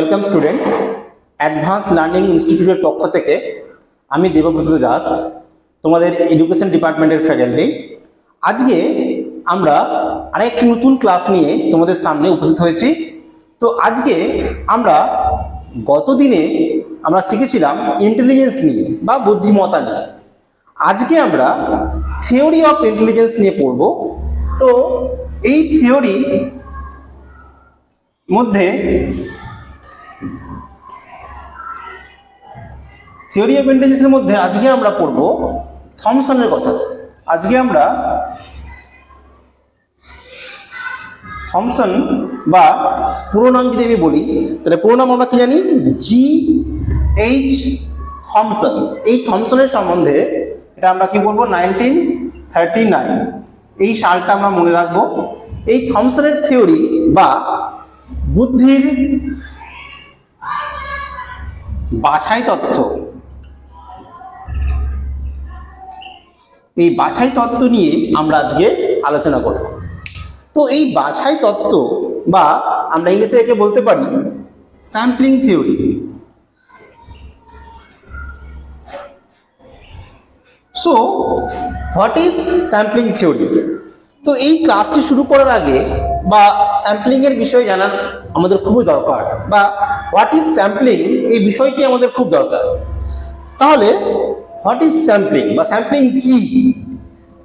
Welcome student advance learning ইনস্টিটিউটের পক্ষ থেকে আমি দেবব্রত দাস, তোমাদের এডুকেশন ডিপার্টমেন্টের ফ্যাকাল্টি আজকে আমরা আরেকটি নতুন ক্লাস নিয়ে তোমাদের সামনে উপস্থিত হয়েছি। তো আজকে আমরা গত দিনে আমরা শিখেছিলাম ইন্টেলিজেন্স নিয়ে বা বুদ্ধিমত্তা নিয়ে। আজকে আমরা থিওরি অফ ইন্টেলিজেন্স নিয়ে পড়ব। তো এই থিওরি মধ্যে থিওরি অফ ইন্টেলিজেন্সের মধ্যে আজকে আমরা পড়ব থমসনের কথা। আজকে আমরা থমসন বা পুরো নাম যদি আমি বলি, তাহলে পুরো নাম আমরা কি জানি? G H Thomson. এই থমসনের সম্বন্ধে এটা আমরা কি বলব? Nineteen thirty nine. এই সালটা আমরা মনে রাখব। এই থমসনের থিওরি বা বুদ্ধির বাছাই তথ্য এই বাছাই তত্ত্ব নিয়ে আমরা আজকে আলোচনা করব। তো এই বাছাই তত্ত্ব বা আমরা ইংলিশে একে বলতে পারি sampling theory. So what is sampling theory তো এই ক্লাসটি শুরু করার আগে বা স্যাম্পলিংয়ের বিষয়ে জানার আমাদের খুবই দরকার বা হোয়াট ইজ স্যাম্পলিং এই বিষয়টি আমাদের খুব দরকার। তাহলে হোয়াট ইজ স্যাম্পলিং বা স্যাম্পলিং কি?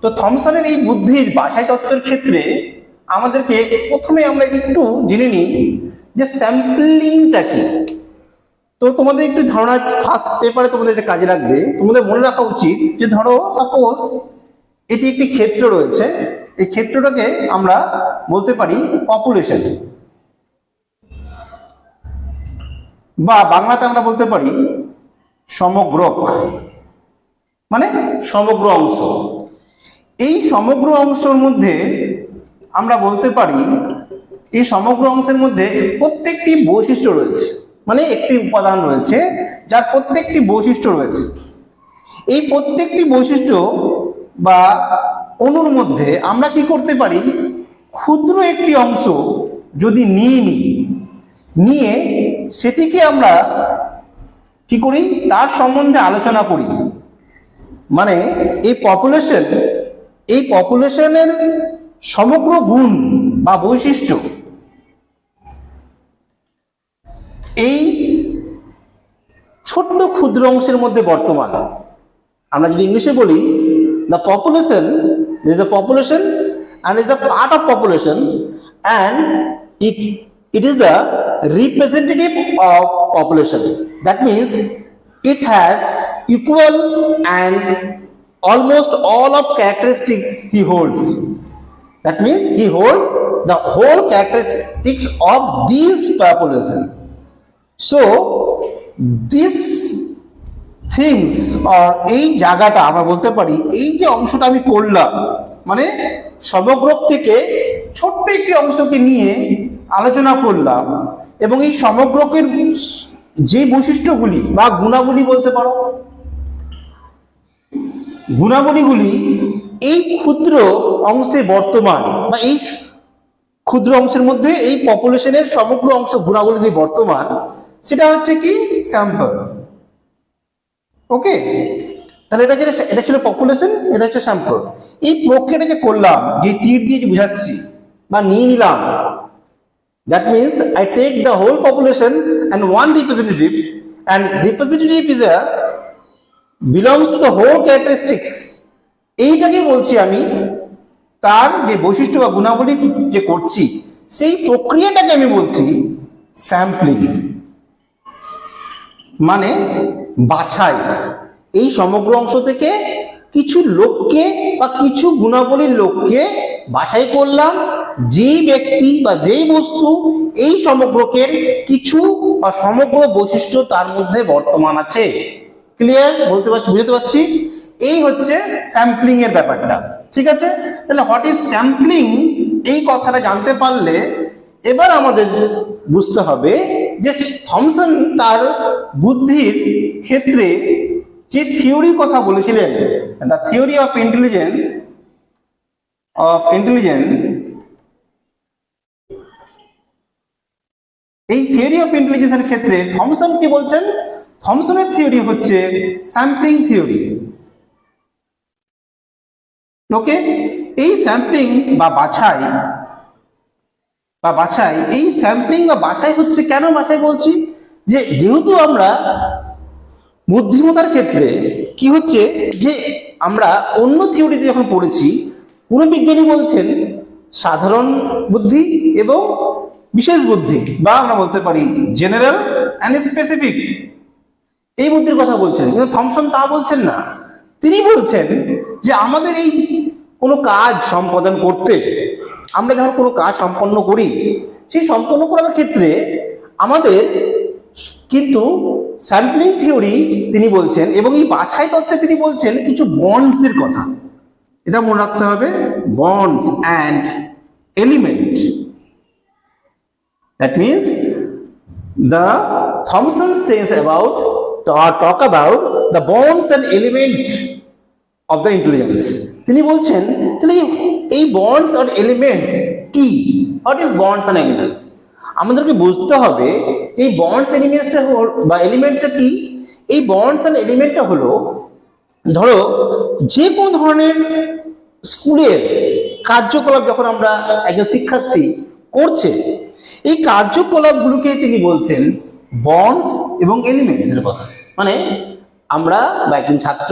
তো থমসনের এই বুদ্ধির বাছাই তত্ত্বের ক্ষেত্রে আমাদেরকে প্রথমে আমরা একটু জেনে নিই যে স্যাম্পলিংটা কি। তো তোমাদের একটু ধারণা ফার্স্ট পেপারে তোমাদের এটা কাজে লাগবে। তোমাদের মনে রাখা উচিত যে ধরো সাপোজ এটি একটি ক্ষেত্র রয়েছে। এই ক্ষেত্রটাকে আমরা বলতে পারি পপুলেশন বা বাংলাতে আমরা বলতে পারি সমগ্রক। মানে সমগ্র অংশ। এই সমগ্র অংশের মধ্যে আমরা বলতে পারি, এই সমগ্র অংশের মধ্যে প্রত্যেকটি বৈশিষ্ট্য রয়েছে। মানে একটি উপাদান রয়েছে যার প্রত্যেকটি বৈশিষ্ট্য রয়েছে। এই প্রত্যেকটি বৈশিষ্ট্য বা অণুর মধ্যে আমরা কি করতে পারি? ক্ষুদ্র একটি অংশ যদি নিয়ে নিই, নিয়ে সেটিকে আমরা কি করি? তার সম্বন্ধে আলোচনা করি। মানে এই পপুলেশন এই পপুলেশনের সমগ্র গুণ বা বৈশিষ্ট্য এই ছোট্ট ক্ষুদ্র অংশের মধ্যে বর্তমান। আমরা যদি ইংলিশে বলি the population is the population and is the part of population and it it is the representative of population that means it has equal and almost all of characteristics he holds that means he holds the whole characteristics of these population so this things or এই জায়গাটা আমরা বলতে পারি এই যে অংশটা আমি করলাম মানে সমগ্র থেকে ছোট্ট একটি অংশকে নিয়ে আলোচনা করলাম এবং এই সমগ্রকের যে বৈশিষ্ট্যগুলি বা গুণাবলী বলতে পারো, গুণাবলীগুলি এই ক্ষুদ্র অংশে বর্তমান বা এই ক্ষুদ্র অংশের মধ্যে এই পপুলেশনের সমগ্র অংশ গুণাবলী বর্তমান, সেটা হচ্ছে কি স্যাম্পল ওকে তাহলে এটা যেটা এটা ছিল পপুলেশন এটা হচ্ছে স্যাম্পল এই প্রক্রিয়াটাকে করলাম, যে তীর দিয়ে বুঝাচ্ছি বা নিয়ে নিলাম That means I take the whole population and one representative, and representative is a belongs to the whole characteristics. এইটাকে বলছি আমি তার যে বৈশিষ্ট্য বা গুণাবলী যে করছি সেই প্রক্রিয়াটাকে আমি বলছি স্যাম্পলিং মানে বাছাই এই সমগ্র অংশ থেকে কিছু লোককে বা কিছু গুণাবলীর লোককে বাছাই করলাম যেই ব্যক্তি বা যেই বস্তু এই সমগ্রকের কিছু বা সমগ্র বৈশিষ্ট্য তার মধ্যে বর্তমান আছে। ক্লিয়ার বলতে পারছি, বুঝতে পারছি? এই হচ্ছে স্যাম্পলিং এর ব্যাপারটা। ঠিক আছে? তাহলে হোয়াট ইজ স্যাম্পলিং এই কথাটা জানতে পারলে এবার আমাদের বুঝতে হবে যে থমসন তার বুদ্ধির ক্ষেত্রে যে থিওরি কথা বলেছিলেন the theory of intelligence of intelligence এই থিওরি অফ ইন্টেলিজেন্সের ক্ষেত্রে থমসন কি বলছেন? থমসনের থিওরি হচ্ছে স্যাম্পলিং থিওরি ওকে এই স্যাম্পলিং বা বাছাই বা বাছাই, এই স্যাম্পলিং বা বাছাই হচ্ছে কেন বাছাই বলছি? যে যেহেতু আমরা বুদ্ধিমত্তার ক্ষেত্রে কি হচ্ছে? যে আমরা অন্য থিওরিতে যখন পড়েছি, কোনো বিজ্ঞানী বলছেন সাধারণ বুদ্ধি এবং বিশেষ বুদ্ধি বা আমরা বলতে পারি জেনারেল অ্যান্ড স্পেসিফিক এই বুদ্ধির কথা বলছেন, কিন্তু থমসন তা বলছেন না। তিনি বলছেন যে আমাদের এই কোনো কাজ সম্পাদন করতে, আমরা যখন কোনো কাজ সম্পন্ন করি, সেই সম্পন্ন করার ক্ষেত্রে আমাদের কিন্তু স্যাম্পলিং থিওরি তিনি বলছেন এবং এই বাছাই তত্ত্বে তিনি বলছেন কিছু বন্ডসের কথা। এটা মনে রাখতে হবে bonds and element that means the Thomson says about or talk about the bonds and element of the intelligence. তিনি বলছেন, তাহলে এই বন্ডস আর এলিমেন্টস কি? What is bonds and elements আমাদেরকে বুঝতে হবে, এই বন্ডস এলিমেন্টসটা বা এলিমেন্টটা কি? এই বন্ডস অ্যান্ড এলিমেন্টটা হলো, ধরো যে কোনো ধরনের স্কুলের কার্যকলাপ যখন আমরা একজন শিক্ষার্থী করছে এই কার্যকলাপগুলোকে তিনি বলছেন বন্ডস এবং এলিমেন্টস এর কথা। মানে আমরা বা একজন ছাত্র,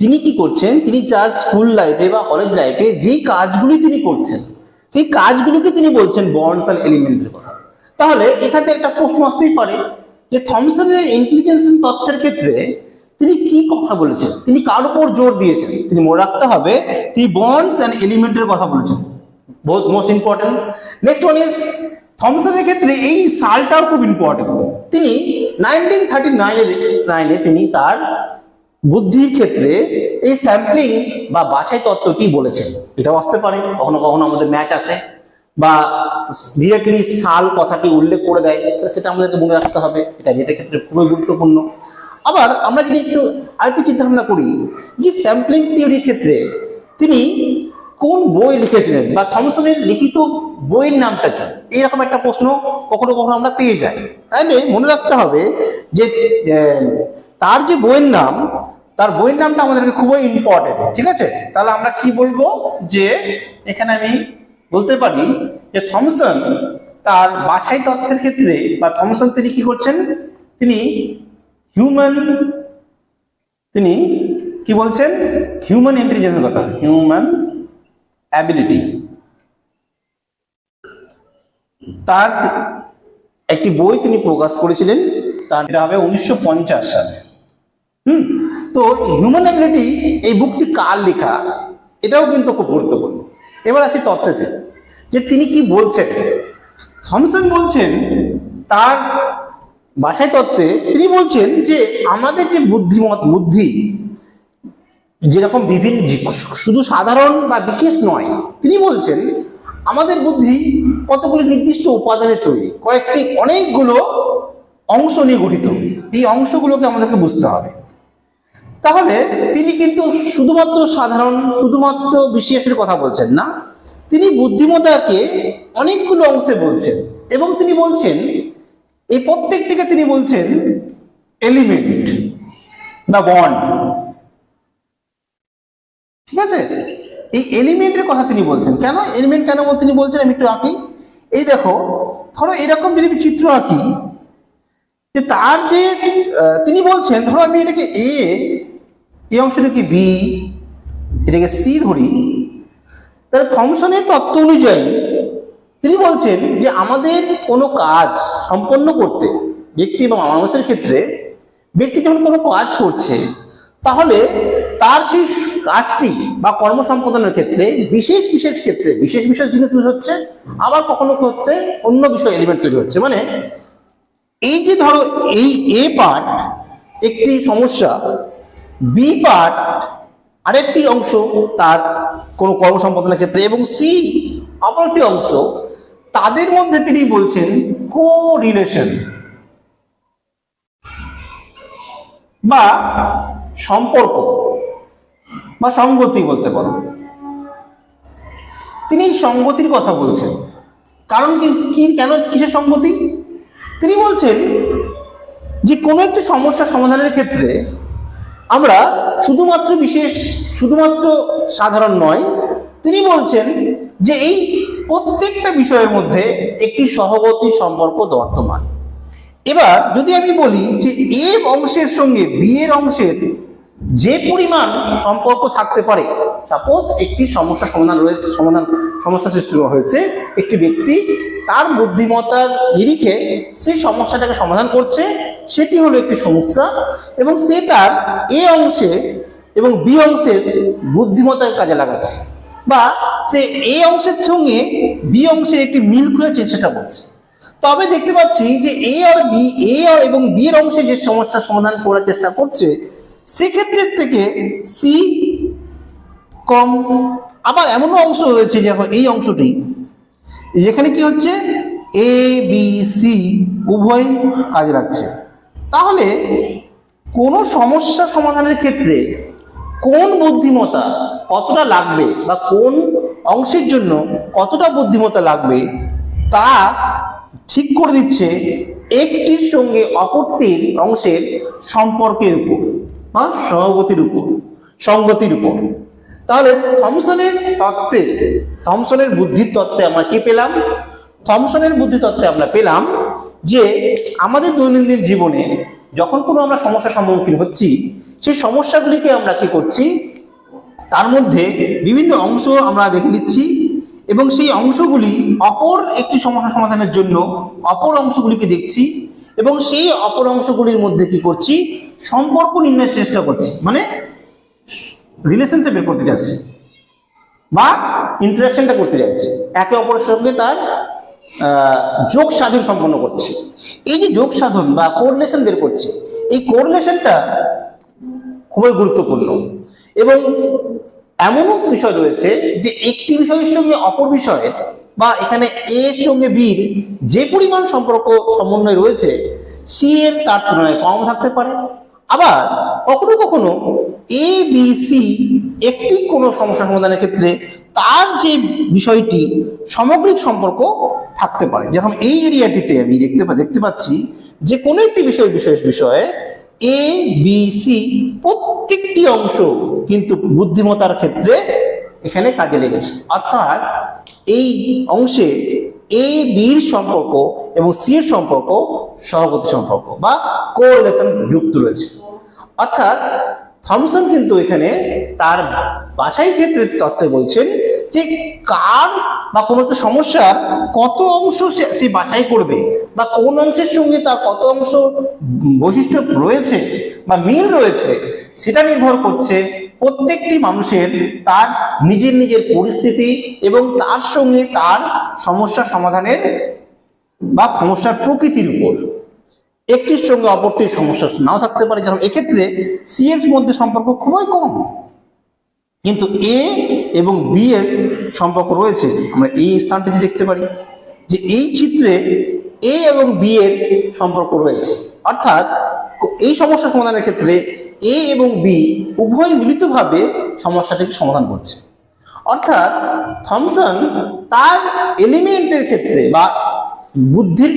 তিনি কি করছেন, তিনি তার স্কুল লাইফে বা কলেজ লাইফে যেই কাজগুলি তিনি করছেন, সেই কাজগুলোকে তিনি বলছেন বন্ডস আর এলিমেন্টের কথা। তাহলে এখানে একটা প্রশ্ন আসতেই পারে যে থমসনের ইন্টেলিজেন্স তত্ত্বের ক্ষেত্রে তিনি কি কথা বলেছেন? তিনি কার উপর জোর দিয়েছেন? তিনি মনে রাখতে হবে, তিনি বন্ডস অ্যান্ড এলিমেন্টের কথা বলেছেন। Most important next one is থমসনের ক্ষেত্রে এই সালটাও খুব ইম্পর্টেন্ট তিনি নাইনটিন থার্টি নাইনে নাইনে তিনি তার বুদ্ধির ক্ষেত্রে এই স্যাম্পলিং বা বাছাই তত্ত্বটি বলেছেন। এটাও আসতে পারে, কখনো কখনো আমাদের ম্যাচ আসে। বা ডিরেক্টলি সাল কথাটি উল্লেখ করে দেয় সেটা আমাদেরকে মনে রাখতে হবে। এটা এটার ক্ষেত্রে খুবই গুরুত্বপূর্ণ। আবার আমরা যদি একটু আরেকটু চিন্তা ভাবনা করি, যে স্যাম্পলিং থিওরির ক্ষেত্রে তিনি কোন বই লিখেছিলেন বা থমসনের লিখিত বইয়ের নামটা কি? এইরকম একটা প্রশ্ন কখনো কখনো আমরা পেয়ে যাই। তাইলে মনে রাখতে হবে যে তার যে বইয়ের নাম, তার বইয়ের নামটা আমাদেরকে খুবই ইম্পর্টেন্ট ঠিক আছে? তাহলে আমরা কি বলব? যে, এখানে আমি বলতে পারি যে, থমসন তার বাছাই তথ্যের ক্ষেত্রে বা থমসন তিনি কি করছেন? তিনি হিউম্যান তিনি কি বলছেন? হিউম্যান ইন্টেলিজেন্সের কথা। হিউম্যান অ্যাবিলিটি তার একটি বই তিনি প্রকাশ করেছিলেন, তার এটা হবে উনিশশো সালে। হুম? তো হিউম্যান অ্যাবিলিটি এই বুকটি কার লেখা? এটাও কিন্তু খুব গুরুত্বপূর্ণ। এবার আসি তত্ত্বেতে, যে তিনি কি বলছেন? থমসন বলছেন, তার বাসায় তত্ত্বে তিনি বলছেন যে আমাদের যে বুদ্ধিমত, বুদ্ধি যেরকম বিভিন্ন শুধু সাধারণ বা বিশেষ নয়, তিনি বলছেন, আমাদের বুদ্ধি কতগুলি নির্দিষ্ট উপাদানের তৈরি, কয়েকটি অনেকগুলো অংশ নিয়ে গঠিত। এই অংশগুলোকে আমাদেরকে বুঝতে হবে। তাহলে তিনি কিন্তু শুধুমাত্র সাধারণ, শুধুমাত্র বিশেষের কথা বলছেন না, তিনি বুদ্ধিমত্তাকে অনেকগুলো অংশে বলছেন এবং তিনি বলছেন, এই প্রত্যেকটিকে তিনি বলছেন এলিমেন্ট বা বন্ড ঠিক আছে? এই এলিমেন্টের কথা তিনি বলছেন। কেন? এলিমেন্ট কেন তিনি বলছেন, আমি একটু আঁকি। এই দেখো, ধরো এরকম যদি আমি চিত্র আঁকি, যে তার যে তিনি বলছেন, ধরো আমি এটাকে এ এই অংশটাকে বি এটাকে সি ধরি, তাহলে থমসনের তত্ত্ব অনুযায়ী তিনি বলছেন যে আমাদের কোনো কাজ সম্পন্ন করতে ব্যক্তি বা মানুষের ক্ষেত্রে, ব্যক্তি যখন কোনো কাজ করছে, তাহলে তার সেই কাজটি বা কর্ম সম্পাদনের ক্ষেত্রে, বিশেষ বিশেষ ক্ষেত্রে, বিশেষ বিশেষ জিনিস হচ্ছে আবার কখনো হচ্ছে অন্য বিষয় এলিমেন্ট তৈরি হচ্ছে। মানে এই যে ধরো এই এ পার্ট একটি সমস্যা বি পার্ট আরেকটি অংশ তার কোনো কর্ম সম্পাদনের ক্ষেত্রে এবং সি অপর একটি অংশ, তাদের মধ্যে তিনি বলছেন কো রিলেশন বা সম্পর্ক। বা সঙ্গতি বলতে পারো। তিনি এই সঙ্গতির কথা বলছেন। কারণ কি কেন, কিসের সঙ্গতি? তিনি বলছেন যে, কোনো একটি সমস্যা সমাধানের ক্ষেত্রে আমরা শুধুমাত্র বিশেষ, শুধুমাত্র সাধারণ নয়, তিনি বলছেন যে, এই প্রত্যেকটা বিষয়ের মধ্যে একটি সহগতি সম্পর্ক বর্তমান এবার যদি আমি বলি যে, এ অংশের সঙ্গে বি এর অংশের যে পরিমাণ সম্পর্ক থাকতে পারে সাপোজ একটি সমস্যা সমাধান রয়েছে, সমাধান, সমস্যা সৃষ্টি হয়েছে, একটি ব্যক্তি তার বুদ্ধিমত্তার নিরিখে সেই সমস্যাটাকে সমাধান করছে, সেটি হলো একটি সমস্যা এবং সে তার এ অংশে এবং বি অংশের বুদ্ধিমত্তাকে কাজে লাগাচ্ছে বা সে এ অংশের সঙ্গে বি অংশের একটি মিল খুঁজে চেষ্টা করছে তবে দেখতে পাচ্ছি যে এ আর বি, এ আর এবং বি এর অংশে যে সমস্যার সমাধান করার চেষ্টা করছে সেক্ষেত্রের থেকে সি কম, আবার এমনও অংশ রয়েছে যে এই অংশটি, যেখানে কি হচ্ছে? এ বি সি উভয় কাজে লাগছে। তাহলে কোনো সমস্যা সমাধানের ক্ষেত্রে কোন বুদ্ধিমত্তা কতটা লাগবে বা কোন অংশের জন্য কতটা বুদ্ধিমত্তা লাগবে তা ঠিক করে দিচ্ছে একটির সঙ্গে অপরটির অংশের সম্পর্কের উপর। বা সহগতির উপর, সঙ্গতির উপর। তাহলে থমসনের তত্ত্বে, থমসনের বুদ্ধির তত্ত্বে আমরা কি পেলাম? থমসনের বুদ্ধি তত্ত্বে আমরা পেলাম যে আমাদের দৈনন্দিন জীবনে যখন কোনো আমরা সমস্যার সম্মুখীন হচ্ছি, সেই সমস্যাগুলিকে আমরা কি করছি? তার মধ্যে বিভিন্ন অংশ আমরা দেখে নিচ্ছি এবং সেই অংশগুলি অপর একটি সমস্যা সমাধানের জন্য অপর অংশগুলিকে দেখছি। এবং সেই অপর অংশগুলির মধ্যে কি করছি? সম্পর্ক নির্ণয়ের চেষ্টা করছি। মানে রিলেশনশিপ বের করতে যাচ্ছি বা ইন্টারাকশনটা করতে যাচ্ছি। একে অপরের সঙ্গে তার যোগ সাধন সম্পন্ন করছে। এই যে যোগ সাধন বা কোরিলেশন বের করছে, এই কোরিলেশনটা খুবই গুরুত্বপূর্ণ। এবং এমনও বিষয় রয়েছে যে একটি বিষয়ের সঙ্গে অপর বিষয়ের বা এখানে এ এর সঙ্গে বির যে পরিমাণ সম্পর্ক সমন্বয় রয়েছে সি এর তার তুলনায় কম থাকতে পারে। আবার কখনো কখনো এ বি সি একটি কোনো সমস্যা সমাধানের ক্ষেত্রে তার যে বিষয়টি, সামগ্রিক সম্পর্ক থাকতে পারে। যেরকম এই এরিয়াটিতে আমি দেখতে দেখতে পাচ্ছি যে কোনো একটি বিষয়, বিশেষ বিষয়ে এ বি সি প্রত্যেকটি অংশ কিন্তু বুদ্ধিমত্তার ক্ষেত্রে এখানে কাজে লেগেছে। অর্থাৎ এই অংশে এ বির সম্পর্ক এবং সি এর সম্পর্ক সহগতি সম্পর্ক বা কোরিলেশন যুক্ত রয়েছে। অর্থাৎ থমসন কিন্তু এখানে তার বাছাই ক্ষেত্রে তত্ত্বে বলছেন যে কার বা কোনো একটা সমস্যার কত অংশ সে বাছাই করবে বা কোন অংশের সঙ্গে তার কত অংশ বৈশিষ্ট্য রয়েছে বা মিল রয়েছে, সেটা নির্ভর করছে প্রত্যেকটি মানুষের তার নিজের নিজের পরিস্থিতি এবং তার সঙ্গে তার সমস্যা সমাধানের বা সমস্যার প্রকৃতির উপর। একটির সঙ্গে অপরটির সমস্যা নাও থাকতে পারে। যেমন এক্ষেত্রে সি মধ্যে সম্পর্ক খুবই কম। কিন্তু এ এবং বি এর সম্পর্ক রয়েছে। আমরা এই স্থানটিতে দেখতে পারি, যে এই চিত্রে এ এবং বি এর সম্পর্ক রয়েছে। অর্থাৎ, এই সমস্যা সমাধানের ক্ষেত্রে এ এবং বি উভয় মিলিতভাবে সমস্যাটিকে সমাধান করছে। অর্থাৎ, থমসন তার এলিমেন্টের ক্ষেত্রে বা বুদ্ধির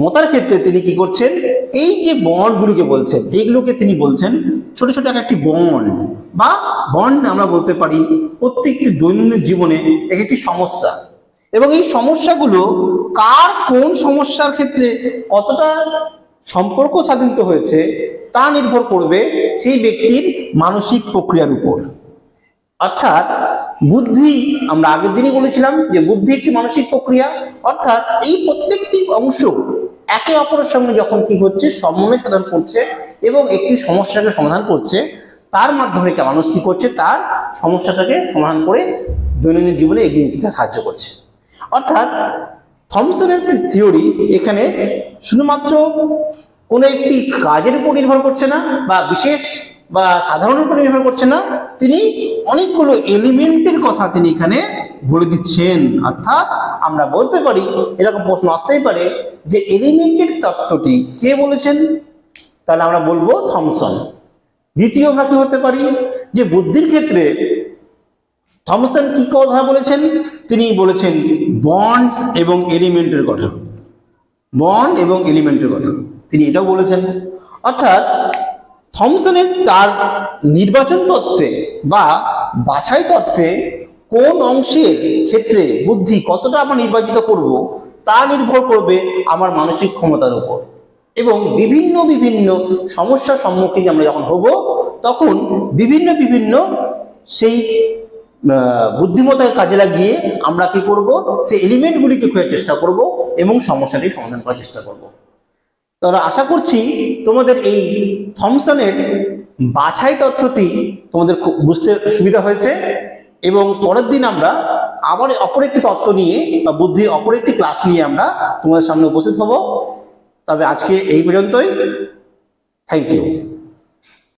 মতার ক্ষেত্রে তিনি কি করছেন? এই যে বন্ডগুলোকে বলছেন এইগুলোকে তিনি বলছেন ছোট ছোট এক একটি বন্ড বা বন্ড আমরা বলতে পারি প্রত্যেকটি দৈনন্দিন জীবনে এক একটি সমস্যা। এবং এই সমস্যাগুলো কার কোন সমস্যার ক্ষেত্রে কতটা সম্পর্ক সাধিত হয়েছে তা নির্ভর করবে সেই ব্যক্তির মানসিক প্রক্রিয়ার উপর। অর্থাৎ বুদ্ধি, আমরা আগের দিনই বলেছিলাম যে বুদ্ধি একটি মানসিক প্রক্রিয়া, অর্থাৎ এই প্রত্যেকটি অংশ একে অপরের সঙ্গে যখন কি হচ্ছে, সমন্বয় সাধন করছে এবং একটি সমস্যাকে সমাধান করছে, তার মাধ্যমে মানুষ কি করছে, তার সমস্যাটাকে সমাধান করে দৈনন্দিন জীবনে এগিয়ে নিতে সাহায্য করছে। অর্থাৎ থমসনের থিওরি এখানে শুধুমাত্র কোনো একটি কাজের উপর নির্ভর করছে না, বা বিশেষ বা সাধারণের উপর নির্ভর করছে না, তিনি অনেকগুলো এলিমেন্টের কথা তিনি এখানে বলে দিচ্ছেন। অর্থাৎ আমরা বলতে পারি, এরকম প্রশ্ন আসতেই পারে যে এলিমেন্টের তত্ত্বটি কে বলেছেন? তাহলে আমরা বলব থমসন। দ্বিতীয় আমরা কি হতে পারি? যে বুদ্ধির ক্ষেত্রে থমসন কি কথা বলেছেন? তিনি বলেছেন বন্ডস এবং এলিমেন্টের কথা। বন্ড এবং এলিমেন্টের কথা। তিনি এটাও বলেছেন। অর্থাৎ থমসনের তার নির্বাচন তত্ত্বে বা বাছাই তত্ত্বে কোন অংশের ক্ষেত্রে বুদ্ধি কতটা আমরা নির্বাচিত করব, তা নির্ভর করবে আমার মানসিক ক্ষমতার উপর। এবং বিভিন্ন বিভিন্ন সমস্যার সম্মুখীন আমরা যখন হব, তখন বিভিন্ন বিভিন্ন সেই বুদ্ধিমত্তাকে কাজে লাগিয়ে আমরা কি করব, সেই এলিমেন্টগুলিকে খোঁজার চেষ্টা করব এবং সমস্যাটি সমাধান করার চেষ্টা করব। তাহলে আশা করছি তোমাদের এই থমসনের বাছাই তত্ত্বটি তোমাদের খুব বুঝতে সুবিধা হয়েছে এবং পরের দিন আমরা আবার অপর একটি তত্ত্ব নিয়ে বা বুদ্ধির অপর একটি ক্লাস নিয়ে আমরা তোমাদের সামনে উপস্থিত হব। তবে আজকে এই পর্যন্তই। Thank you